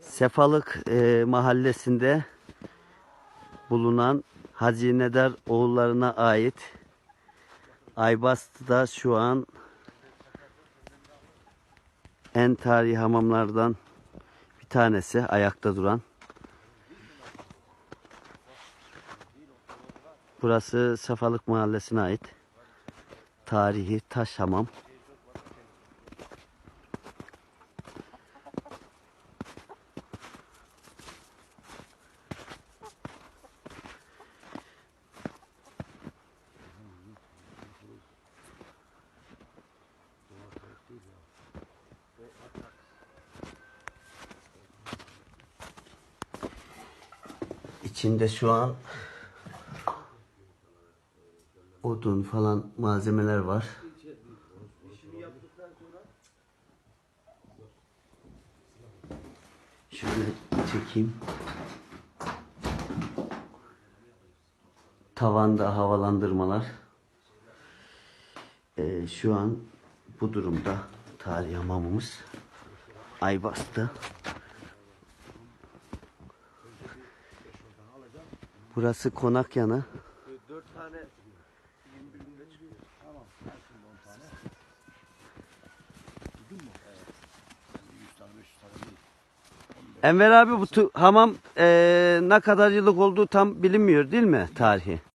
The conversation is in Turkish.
Sefalık e, mahallesinde bulunan Hazinedar oğullarına ait Aybastı'da şu an en tarihi hamamlardan bir tanesi ayakta duran. Burası Safalık Mahallesi'ne ait tarihi taş hamam. İçinde şu an odun falan malzemeler var. Şöyle çekeyim. Tavanda havalandırmalar. Ee, şu an bu durumda tarihi hamamımız. Aybastı. Burası konak yanı. Dört tane 21 günde çıkıyor. Tamam. Her gün 10 tane. Duydun mu? Evet. 100 tane 500 tane değil. Enver abi bu hamam eee, ne kadar yıllık olduğu tam bilinmiyor değil mi tarihi?